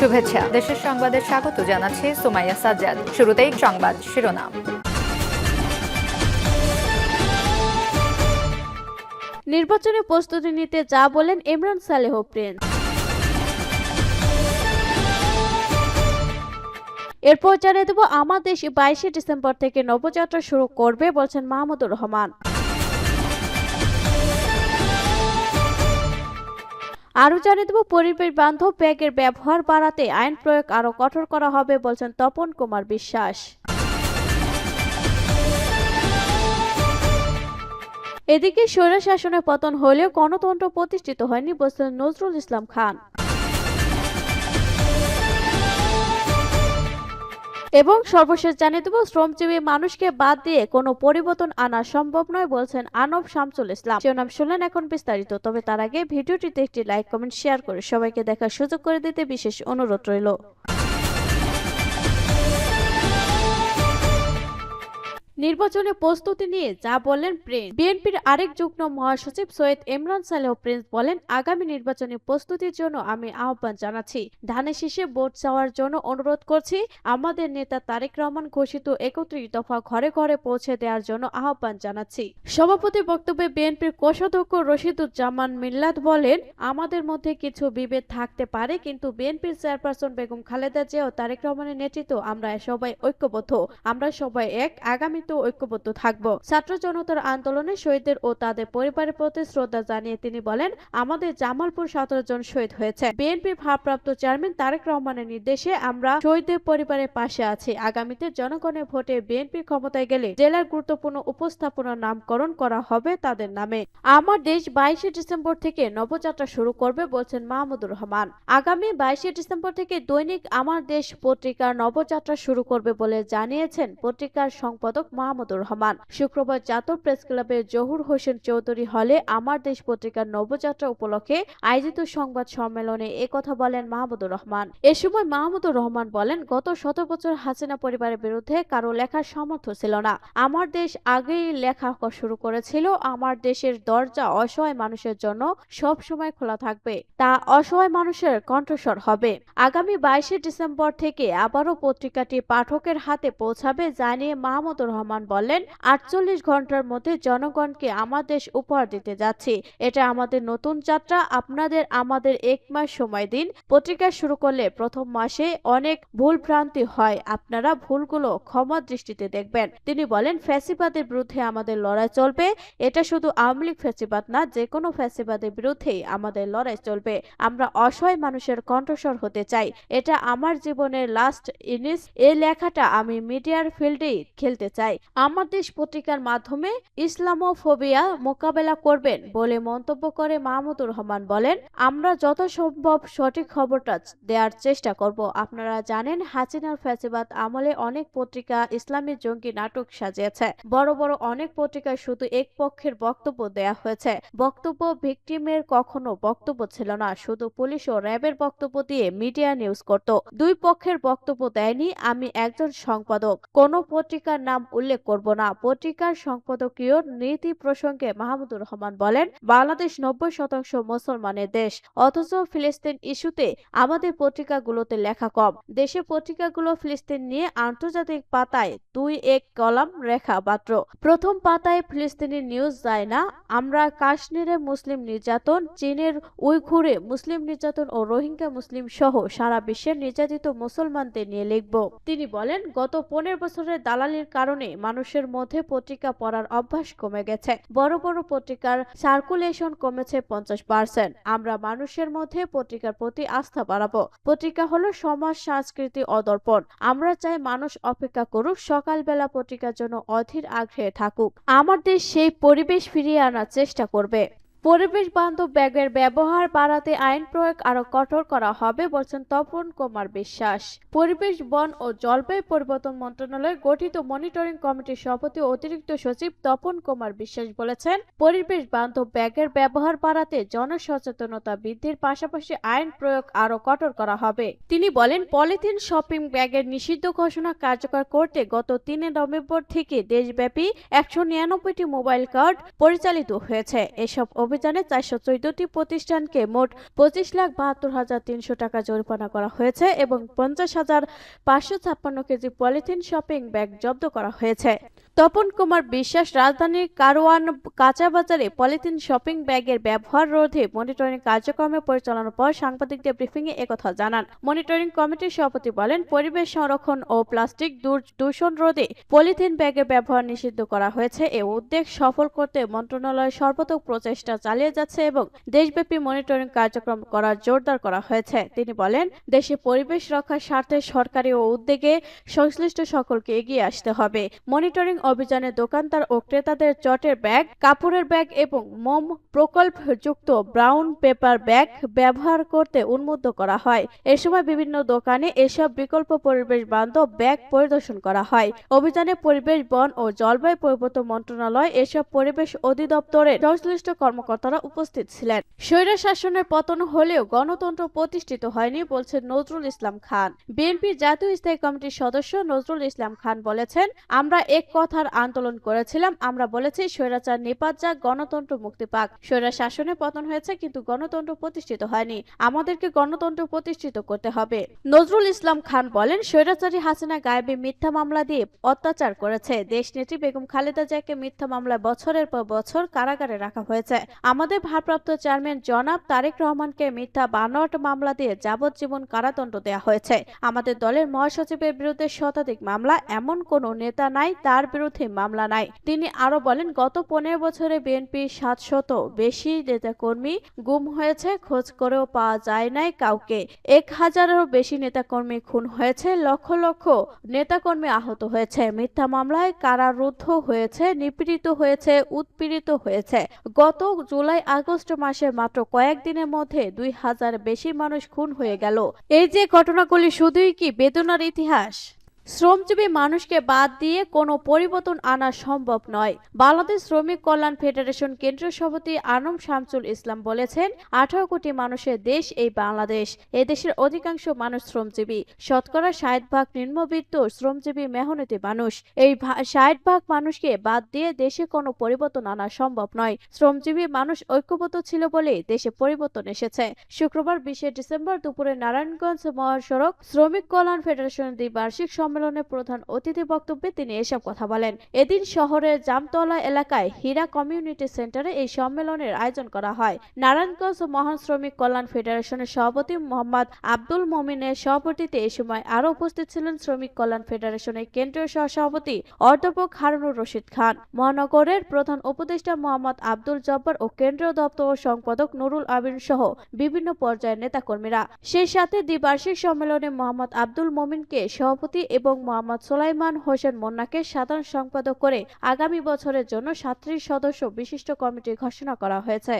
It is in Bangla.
শুভেচ্ছা। দেশের সংবাদে স্বাগত জানাচ্ছি সুমাইয়া সাজ্জাদ। শুরুতেই সংবাদ শিরোনাম। নির্বাচনী প্রস্তুতি নিতে যা বলেন ইমরান সালেহ প্রিন্স। এরপর জানিয়ে দেব আমার দেশ বাইশে ডিসেম্বর থেকে নবযাত্রা শুরু করবে বলছেন মাহমুদুর রহমান। আরও জানিয়ে দেব, পরিবেশ বান্ধব ব্যাগের ব্যবহার বাড়াতে আইন প্রয়োগ আরও কঠোর করা হবে বলছেন তপন কুমার বিশ্বাস। এদিকে স্বৈর শাসনের পতন হলেও গণতন্ত্র প্রতিষ্ঠিত হয়নি বলছেন নজরুল ইসলাম খান। এবং সর্বশেষ জানিয়ে দেব, শ্রমজীবী মানুষকে বাদ দিয়ে কোনো পরিবর্তন আনা সম্ভব নয় বলছেন আনব শামসুল ইসলাম। শিরোনাম শুনলেন এখন বিস্তারিত, তবে তার আগে ভিডিওটিতে একটি লাইক, কমেন্ট, শেয়ার করে সবাইকে দেখার সুযোগ করে দিতে বিশেষ অনুরোধ রইল। নির্বাচনে প্রস্তুতি নিয়ে যা বললেন প্রিন্স। বিএনপির আরেক যুগ্ম মহাসচিব সৈয়দ ইমরান সালেহ প্রিন্স বলেন, আগামী নির্বাচনী প্রস্তুতির জন্য আমি আহ্বান জানাচ্ছি। ধানের শীষে ভোট চাওয়ার জন্য অনুরোধ করছি। আমাদের নেতা তারেক রহমান ঘোষিত একত্রিশ দফা ঘরে ঘরে পৌঁছে দেওয়ার জন্য আহ্বান জানাচ্ছি। সভাপতি বক্তব্যে বিএনপির কোষাধ্যক্ষ রশিদুজ্জামান মিল্লাত বলেন, আমাদের মধ্যে কিছু বিভেদ থাকতে পারে, কিন্তু বিএনপির চেয়ারপারসন বেগম খালেদা জিয়া ও তারেক রহমানের নেতৃত্ব আমরা সবাই ঐক্যবদ্ধ। আমরা সবাই এক। আগামীতেও ঐক্যবদ্ধ থাকব। ছাত্র জনতার আন্দোলনে শহীদদের ও তাদের পরিবারের প্রতি শ্রদ্ধা জানিয়ে তিনি বলেন, আমাদের জামালপুর সতেরো জন শহীদ হয়েছে। বিএনপির ভারপ্রাপ্ত চেয়ারম্যান তারেক রহমানের নির্দেশে আমরা শহীদদের পরিবারের পাশে আছি। আগামীতে জনগণের ভোটে বিএনপির ক্ষমতায় গেলে জেলার গুরুত্বপূর্ণ উপস্থাপনা নামকরণ করা হবে তাদের নামে। আমার দেশ বাইশে ডিসেম্বর থেকে নবযাত্রা শুরু করবে, বলছেন মাহমুদুর রহমান। আগামী বাইশে ডিসেম্বর থেকে দৈনিক আমার দেশ পত্রিকার নবযাত্রা শুরু করবে বলে জানিয়েছেন পত্রিকার সম্পাদক মাহমুদুর রহমান। শুক্রবার জাতীয় প্রেস ক্লাবের জহুর হোসেন চৌধুরী হলে আমার দেশ পত্রিকার নবযাত্রা উপলক্ষে আয়োজিত সংবাদ সম্মেলনে কথা বলেন মাহমুদুর রহমান। এ সময় মাহমুদুর রহমান বলেন, গত শত বছর হাসিনা পরিবারের বিরুদ্ধে কারও লেখার সামর্থ্য ছিল না। আমার দেশ আগেই লেখা শুরু করেছিল। আমার দেশের দরজা অসহায় মানুষের জন্য সব সময় খোলা থাকবে। তা অসহায় মানুষের কণ্ঠস্বর হবে। আগামী বাইশে ডিসেম্বর থেকে আবারও পত্রিকাটি পাঠকের হাতে পৌঁছাবে জানিয়ে মাহমুদুর রহমান বললেন আটচল্লিশ ঘণ্টার মধ্যে জনগণকে আমার দেশ উপহার দিতে যাচ্ছি। এটা আমাদের নতুন যাত্রা, আপনাদের আমাদের এক মাস সময় দিন। পত্রিকা শুরু করলে প্রথম মাসে অনেক ভুল ভ্রান্তি হয়, আপনারা ভুলগুলো ক্ষমা দৃষ্টিতে দেখবেন। তিনি বলেন, ফ্যাসিবাদের বিরুদ্ধে আমাদের লড়াই চলবে। এটা শুধু আওয়ামী লীগ ফ্যাসিবাদ না যে কোনো ফ্যাসিবাদের বিরুদ্ধেই আমাদের লড়াই চলবে। আমরা অসহায় মানুষের কণ্ঠস্বর হতে চাই। এটা আমার জীবনের লাস্ট ইনিস এই লেখাটা আমি মিডিয়ার ফিল্ডেই খেলতে চাই। আমার দেশ পত্রিকার মাধ্যমে ইসলামোফোবিয়া মোকাবেলা করবেন বলে মন্তব্য করে মাহমুদুর রহমান বলেন, আমরা যত সম্ভব সঠিক খবরটা দেওয়ার চেষ্টা করব। আপনারা জানেন, হাসিনার ফ্যাসিবাদ আমলে অনেক পত্রিকা ইসলামী জঙ্গি নাটক সাজিয়েছে। বড় বড় অনেক পত্রিকায় শুধু এক পক্ষের বক্তব্য দেয়া হয়েছে। বক্তব্য ভিকটিমের কখনো বক্তব্য ছিল না, শুধু পুলিশ ও র্যাবের বক্তব্য দিয়ে মিডিয়া নিউজ করত। দুই পক্ষের বক্তব্য দেয়নি, আমি একজন সম্পাদক। কোন পত্রিকার নাম উল্লেখ করব না। পত্রিকার সম্পাদকীয় নীতি প্রসঙ্গে মাহমুদুর রহমান বলেন, বাংলাদেশ নব্বই শতাংশ মুসলমানের দেশ, অথচ ফিলিস্তিন ইস্যুতে আমাদের পত্রিকাগুলোতে লেখা কম। দেশের পত্রিকাগুলো ফিলিস্তিন নিয়ে আন্তর্জাতিক পাতায় দুই এক কলাম রেখা মাত্র। প্রথম পাতায় ফিলিস্তিনি নিউজ যায় না। আমরা কাশ্মীরে মুসলিম নির্যাতন, চীনের উইঘুরে মুসলিম নির্যাতন ও রোহিঙ্গা মুসলিম সহ সারা বিশ্বের নির্যাতিত মুসলমানদের নিয়ে লিখব। তিনি বলেন, গত পনেরো বছরের দালালির কারণে মানুষের মধ্যে পত্রিকা পড়ার অভ্যাস কমে গেছে। বড় বড় পত্রিকার সার্কুলেশন কমেছে পঞ্চাশ পার্সেন্ট আমরা মানুষের মধ্যে পত্রিকার প্রতি আস্থা বাড়াবো। পত্রিকা হলো সমাজ, সংস্কৃতি, অদর্পণ। আমরা চাই মানুষ অপেক্ষা করুক, সকালবেলা পত্রিকার জন্য অধীর আগ্রহে থাকুক। আমাদের সেই পরিবেশ ফিরিয়ে আনার চেষ্টা করবে। পরিবেশ বান্ধব ব্যাগের ব্যবহার বাড়াতে আইন প্রয়োগ আরও কঠোর করা হবে বলছেন তপন কুমার বিশ্বাস। পরিবেশ, বন ও জলবায়ু পরিবর্তন মন্ত্রণালয় গঠিত মনিটরিং কমিটির সভাপতি অতিরিক্ত সচিব তপন কুমার বিশ্বাস বলেছেন পরিবেশ বান্ধব ব্যাগের ব্যবহার বাড়াতে জনসচেতনতা বৃদ্ধির পাশাপাশি আইন প্রয়োগ আরও কঠোর করা হবে। তিনি বলেন, পলিথিন শপিং ব্যাগের নিষিদ্ধ ঘোষণা কার্যকর করতে গত তিনে নভেম্বর থেকে দেশব্যাপী একশো নিরানব্বইটি মোবাইল কার্ড পরিচালিত হয়েছে। এসব অভিযানে চারশো চোদ্দটি প্রতিষ্ঠানকে মোট পঁচিশ লাখ বাহাত্তর হাজার তিনশো টাকা জরিমানা করা হয়েছে এবং পঞ্চাশ হাজার পাঁচশো ছাপ্পান্ন কেজি পলিথিন শপিং ব্যাগ জব্দ করা হয়েছে। তপন কুমার বিশ্বাস রাজধানীর কারওয়ান কাঁচা বাজারে পলিথিন শপিং ব্যাগের ব্যবহার রোধে মনিটরিং কার্যক্রমে পরিচালনার পর সাংবাদিকদের ব্রিফিংয়ে একথা জানান। মনিটরিং কমিটির সভাপতি বলেন, পরিবেশ সংরক্ষণ ও প্লাস্টিক দূষণ রোধে পলিথিন ব্যাগের ব্যবহার নিষিদ্ধ করা হয়েছে। এ উদ্যোগ সফল করতে মন্ত্রণালয় সর্বাত্মক প্রচেষ্টা চালিয়ে যাচ্ছে এবং দেশব্যাপী মনিটরিং কার্যক্রম করা জোরদার করা হয়েছে। তিনি বলেন, দেশে পরিবেশ রক্ষার স্বার্থে সরকারি ও উদ্যোগে সংশ্লিষ্ট সকলকে এগিয়ে আসতে হবে। মনিটরিং অভিযানে দোকানদার ও ক্রেতাদের চটের ব্যাগ, কাপড়ের ব্যাগ এবং মোম প্রকল্পযুক্ত ব্রাউন পেপার ব্যাগ ব্যবহার করতে উন্মুক্ত করা হয়। এ সময় বিভিন্ন দোকানে এসব বিকল্প পরিবেশ বান্ধব ব্যাগ পরিদর্শন করা হয়। অভিযানে পরিবেশ, বন ও জলবায়ু পরিবর্তন মন্ত্রণালয় এসব পরিবেশ অধিদপ্তরের সংশ্লিষ্ট কর্মকর্তারা উপস্থিত ছিলেন। স্বৈর শাসনের পতন হলেও গণতন্ত্র প্রতিষ্ঠিত হয়নি বলছেন নজরুল ইসলাম খান। বিএনপির জাতীয় স্থায়ী কমিটির সদস্য নজরুল ইসলাম খান বলেছেন, আমরা এক কথার আন্দোলন করেছিলাম, আমরা বলেছি স্বৈরাচার নিপাত যাক গণতন্ত্র মুক্তি পাক। স্বৈরা শাসনের পতন হয়েছে, কিন্তু গণতন্ত্র প্রতিষ্ঠিত হয়নি। আমাদেরকে গণতন্ত্র প্রতিষ্ঠিত করতে হবে। নজরুল ইসলাম খান বলেন, স্বৈরাচারী হাসিনা গায়েবী মিথ্যা মামলা দিয়ে অত্যাচার করেছে। দেশনেত্রী বেগম খালেদা জিয়াকে মিথ্যা মামলায় বছরের পর বছর কারাগারে রাখা হয়েছে। আমাদের ভারপ্রাপ্ত চেয়ারম্যান জনাব তারেক রহমানকে মিথ্যা বানোয়াট মামলা দিয়ে যাবজ্জীবন কারাদণ্ড দেওয়া হয়েছে। আমাদের দলের মহাসচিবের বিরুদ্ধে শতাধিক মামলা, এমন কোনো নেতা নাই, তার বিরুদ্ধে মামলা নাই। তিনি আরও বলেন, গত পনেরো বছরে বিএনপি সাতশত বেশি নেতাকর্মী গুম হয়েছে, খোঁজ করেও পাওয়া যায় নাই কাউকে। এক হাজারেরও বেশি নেতাকর্মী খুন হয়েছে, লক্ষ লক্ষ নেতাকর্মী আহত হয়েছে। মিথ্যা মামলায় কারারুদ্ধ হয়েছে, নিপীড়িত হয়েছে, উৎপীড়িত হয়েছে। গত জুলাই আগস্ট মাসে মাত্র কয়েকদিনের মধ্যে দুই হাজার বেশি মানুষ খুন হয়ে গেল। এই যে ঘটনাগুলি, শুধুই কি বেদনার ইতিহাস? শ্রমজীবী মানুষকে বাদ দিয়ে কোনো পরিবর্তন আনা সম্ভব নয়। বাংলাদেশ শ্রমিক কল্যাণ ফেডারেশন কেন্দ্রীয় সভাপতি আনম শামসুল ইসলাম বলেছেন, আঠারো কোটি মানুষের দেশ এই বাংলাদেশ। এ দেশের অধিকাংশ মানুষ শ্রমজীবী। শতকরা ষাট ভাগ নিম্নবিত্ত শ্রমজীবী মেহনতি মানুষ। এই ষাট ভাগ মানুষকে বাদ দিয়ে দেশে কোনো পরিবর্তন আনা সম্ভব নয়। শ্রমজীবী মানুষ ঐক্যবদ্ধ ছিল বলে দেশে পরিবর্তন এসেছে। শুক্রবার বিশে ডিসেম্বর দুপুরে নারায়ণগঞ্জ মহাসড়ক শ্রমিক কল্যাণ ফেডারেশনের দ্বিবার্ষিক সম্মেলনে প্রধান অতিথি বক্তব্যে তিনি এসব কথা বলেন। এদিন শহরের জামতলা এলাকায় হীরা কমিউনিটি সেন্টারে এই সম্মেলনের আয়োজন করা হয়। নারায়ণগঞ্জ মহান শ্রমিক কল্যাণ ফেডারেশনের সভাপতি মোহাম্মদ আব্দুল মমিনের সভাপতিতে এ সময় আরও উপস্থিত ছিলেন শ্রমিক কল্যাণ ফেডারেশনের কেন্দ্রীয় সহসভাপতি অধ্যাপক হারুনুর রশিদ খান, মহানগরের প্রধান উপদেষ্টা মোহাম্মদ আব্দুল জব্বার ও কেন্দ্রীয় দপ্তর সম্পাদক নুরুল আবির সহ বিভিন্ন পর্যায়ের নেতাকর্মীরা। সেই সাথে দ্বিবার্ষিক সম্মেলনে মোহাম্মদ আব্দুল মমিনকে সভাপতি এবং মোহাম্মদ সোলাইমান হোসেন মোন্নাকে সাধারণ সম্পাদক করে আগামী বছরের জন্য সাতত্রিশ সদস্য বিশিষ্ট কমিটি ঘোষণা করা হয়েছে।